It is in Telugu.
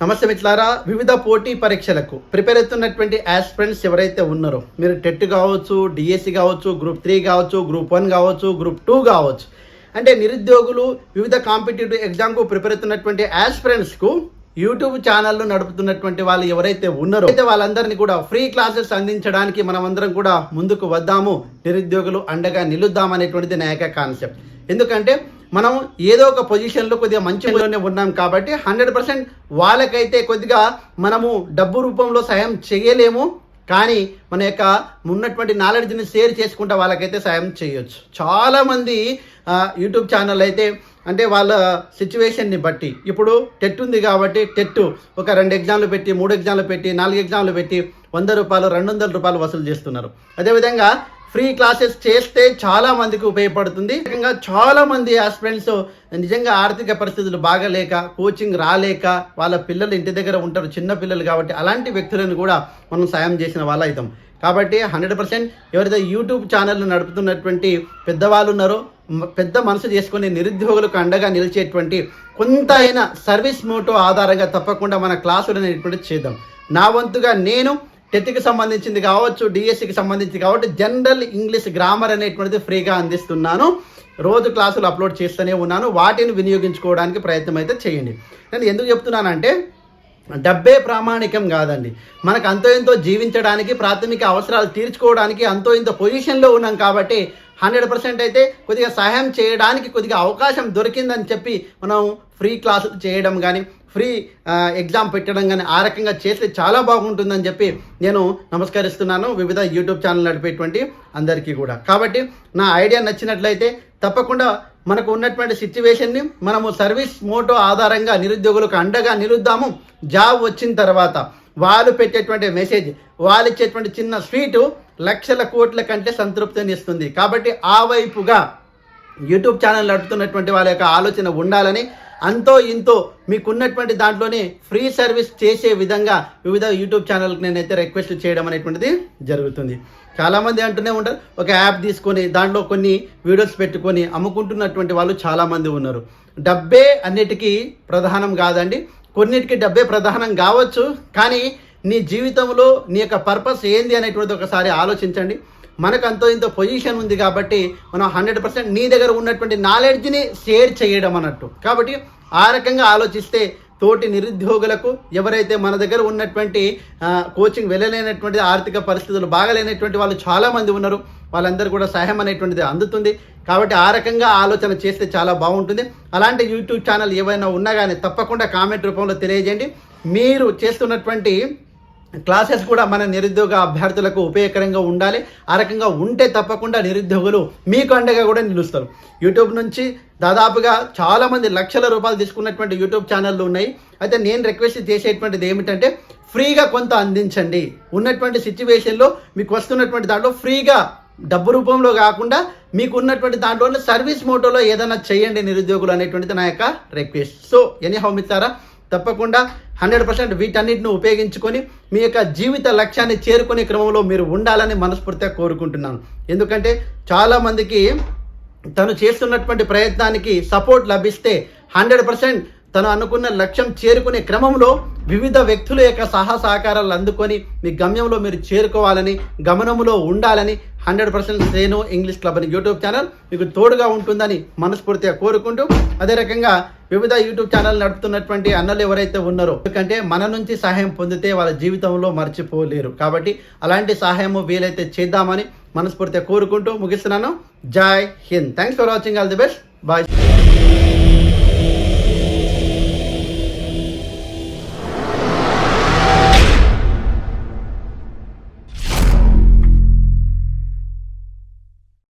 నమస్తే మిత్రులారా వివిధ పోటీ పరీక్షలకు ప్రిపేర్ అవుతున్నటువంటి ఆస్పిరెంట్స్ ఎవరైతే ఉన్నారో మీరు టెట్ కావచ్చు డిఎస్సి కావచ్చు గ్రూప్ త్రీ కావచ్చు గ్రూప్ వన్ కావచ్చు గ్రూప్ టూ కావచ్చు అంటే నిరుద్యోగులు వివిధ కాంపిటేటివ్ ఎగ్జామ్కు ప్రిపేర్ అవుతున్నటువంటి ఆస్పిరెంట్స్కు యూట్యూబ్ ఛానల్ నడుపుతున్నటువంటి వాళ్ళు ఎవరైతే ఉన్నారో అయితే వాళ్ళందరినీ కూడా ఫ్రీ క్లాసెస్ అందించడానికి మనం అందరం కూడా ముందుకు వద్దాము. నిరుద్యోగులు అండగా నిలుద్దాం అనేటువంటిది నా యొక్క కాన్సెప్ట్ ఎందుకంటే మనం ఏదో ఒక పొజిషన్లో కొద్దిగా మంచిలోనే ఉన్నాం కాబట్టి హండ్రెడ్ పర్సెంట్ వాళ్ళకైతే కొద్దిగా మనము డబ్బు రూపంలో సాయం చేయలేము. కానీ మన యొక్క ఉన్నటువంటి నాలెడ్జ్ని షేర్ చేసుకుంటా వాళ్ళకైతే సాయం చేయొచ్చు. చాలామంది యూట్యూబ్ ఛానల్ అయితే అంటే వాళ్ళ సిచ్యువేషన్ని బట్టి ఇప్పుడు టెట్ ఉంది కాబట్టి టెట్ ఒక రెండు ఎగ్జామ్లు పెట్టి మూడు ఎగ్జామ్లు పెట్టి నాలుగు ఎగ్జామ్లు పెట్టి వంద రూపాయలు రెండు వందల రూపాయలు వసూలు చేస్తున్నారు. అదేవిధంగా ఫ్రీ క్లాసెస్ చేస్తే చాలా మందికి ఉపయోగపడుతుంది. నిజంగా చాలా మంది ఆస్పిరెంట్స్ నిజంగా ఆర్థిక పరిస్థితులు బాగలేక కోచింగ్ రాలేక వాళ్ళ పిల్లలు ఇంటి దగ్గర ఉంటారు చిన్న పిల్లలు కాబట్టి అలాంటి వ్యక్తులను కూడా మనం సాయం చేసిన వాళ్ళ అవుతాం. కాబట్టి హండ్రెడ్ పర్సెంట్ ఎవరైతే యూట్యూబ్ ఛానల్ నడుపుతున్నటువంటి పెద్దవాళ్ళు ఉన్నారో పెద్ద మనసు చేసుకుని నిరుద్యోగులకు అండగా నిలిచేటువంటి కొంత అయినా సర్వీస్ మోటో ఆధారంగా తప్పకుండా మన క్లాసులు అనేటువంటి చేద్దాం. నా వంతుగా నేను టెట్కి సంబంధించింది కావచ్చు డిఎస్సికి సంబంధించి కాబట్టి జనరల్ ఇంగ్లీష్ గ్రామర్ అనేటువంటిది ఫ్రీగా అందిస్తున్నాను. రోజు క్లాసులు అప్లోడ్ చేస్తూనే ఉన్నాను. వాటిని వినియోగించుకోవడానికి ప్రయత్నం అయితే చేయండి. నేను ఎందుకు చెప్తున్నానంటే డబ్బే ప్రామాణికం కాదండి. మనకు అంతో ఎంతో జీవించడానికి ప్రాథమిక అవసరాలు తీర్చుకోవడానికి అంతో ఇంత పొజిషన్లో ఉన్నాం కాబట్టి హండ్రెడ్ పర్సెంట్ అయితే కొద్దిగా సహాయం చేయడానికి కొద్దిగా అవకాశం దొరికిందని చెప్పి మనం ఫ్రీ క్లాసులు చేయడం కానీ ఫ్రీ ఎగ్జామ్ పెట్టడం కానీ ఆ రకంగా చేస్తే చాలా బాగుంటుందని చెప్పి నేను నమస్కరిస్తున్నాను వివిధ యూట్యూబ్ ఛానల్ నడిపేటువంటి అందరికీ కూడా. కాబట్టి నా ఐడియా నచ్చినట్లయితే తప్పకుండా మనకు ఉన్నటువంటి సిచ్యువేషన్ని మనము సర్వీస్ మోటో ఆధారంగా నిరుద్యోగులకు అండగా నిలుద్దాము. జాబ్ వచ్చిన తర్వాత వాళ్ళు పెట్టేటువంటి మెసేజ్ వాళ్ళు ఇచ్చేటువంటి చిన్న స్వీటు లక్షల కోట్ల కంటే సంతృప్తిని ఇస్తుంది. కాబట్టి ఆ వైపుగా యూట్యూబ్ ఛానల్ నడుపుతున్నటువంటి వాళ్ళ యొక్క ఆలోచన ఉండాలని అంతో ఇంతో మీకున్నటువంటి దాంట్లోనే ఫ్రీ సర్వీస్ చేసే విధంగా వివిధ యూట్యూబ్ ఛానల్కి నేనైతే రిక్వెస్ట్ చేయడం అనేటువంటిది జరుగుతుంది. చాలామంది అంటూనే ఉంటారు ఒక యాప్ తీసుకొని దాంట్లో కొన్ని వీడియోస్ పెట్టుకొని అమ్ముకుంటున్నటువంటి వాళ్ళు చాలామంది ఉన్నారు. డబ్బే అన్నిటికీ ప్రధానం కాదండి కొన్నిటికి డబ్బే ప్రధానం కావచ్చు కానీ నీ జీవితంలో నీ యొక్క పర్పస్ ఏంది అనేటువంటిది ఒకసారి ఆలోచించండి. మనకు అంతో ఇంత పొజిషన్ ఉంది కాబట్టి మనం హండ్రెడ్ పర్సెంట్ నీ దగ్గర ఉన్నటువంటి నాలెడ్జ్ని షేర్ చేయడం అన్నట్టు. కాబట్టి ఆ రకంగా ఆలోచిస్తే తోటి నిరుద్యోగులకు ఎవరైతే మన దగ్గర ఉన్నటువంటి కోచింగ్ వెళ్ళలేనటువంటి ఆర్థిక పరిస్థితులు బాగలేనటువంటి వాళ్ళు చాలామంది ఉన్నారు. వాళ్ళందరూ కూడా సహాయం అనేటువంటిది అందుతుంది. కాబట్టి ఆ రకంగా ఆలోచన చేస్తే చాలా బాగుంటుంది. అలాంటి యూట్యూబ్ ఛానల్ ఏవైనా ఉన్నా కానీ తప్పకుండా కామెంట్ రూపంలో తెలియజేయండి. మీరు చేస్తున్నటువంటి క్లాసెస్ కూడా మన నిరుద్యోగ అభ్యర్థులకు ఉపయోగకరంగా ఉండాలి. ఆ రకంగా ఉంటే తప్పకుండా నిరుద్యోగులు మీకు అండగా కూడా నిలుస్తారు. యూట్యూబ్ నుంచి దాదాపుగా చాలామంది లక్షల రూపాయలు తీసుకున్నటువంటి యూట్యూబ్ ఛానళ్ళు ఉన్నాయి. అయితే నేను రిక్వెస్ట్ చేసేటువంటిది ఏమిటంటే ఫ్రీగా కొంత అందించండి. ఉన్నటువంటి సిచ్యువేషన్లో మీకు వస్తున్నటువంటి దాంట్లో ఫ్రీగా డబ్బు రూపంలో కాకుండా మీకు ఉన్నటువంటి దాంట్లో సర్వీస్ మోటోలో ఏదైనా చేయండి నిరుద్యోగులు అనేటువంటిది నా యొక్క రిక్వెస్ట్. సో ఎనీ హౌ మిత్తారా తప్పకుండా హండ్రెడ్ పర్సెంట్ వీటన్నిటిని ఉపయోగించుకొని మీ యొక్క జీవిత లక్ష్యాన్ని చేరుకునే క్రమంలో మీరు ఉండాలని మనస్ఫూర్తిగా కోరుకుంటున్నాను. ఎందుకంటే చాలామందికి తను చేస్తున్నటువంటి ప్రయత్నానికి సపోర్ట్ లభిస్తే హండ్రెడ్ పర్సెంట్ తను అనుకున్న లక్ష్యం చేరుకునే క్రమంలో వివిధ వ్యక్తుల యొక్క సహా సహకారాలు అందుకొని మీ గమ్యంలో మీరు చేరుకోవాలని గమనంలో ఉండాలని hundred percent Sreenu English club అని యూట్యూబ్ ఛానల్ మీకు తోడుగా ఉంటుందని మనస్ఫూర్తిగా కోరుకుంటూ అదే రకంగా వివిధ యూట్యూబ్ ఛానల్ నడుపుతున్నటువంటి అన్నలు ఎవరైతే ఉన్నారో ఎందుకంటే మన నుంచి సహాయం పొందితే వాళ్ళ జీవితంలో మర్చిపోలేరు. కాబట్టి అలాంటి సహాయము వీలైతే చేద్దామని మనస్ఫూర్తిగా కోరుకుంటూ ముగిస్తున్నాను. Jai Hind. Thanks for watching all the best bye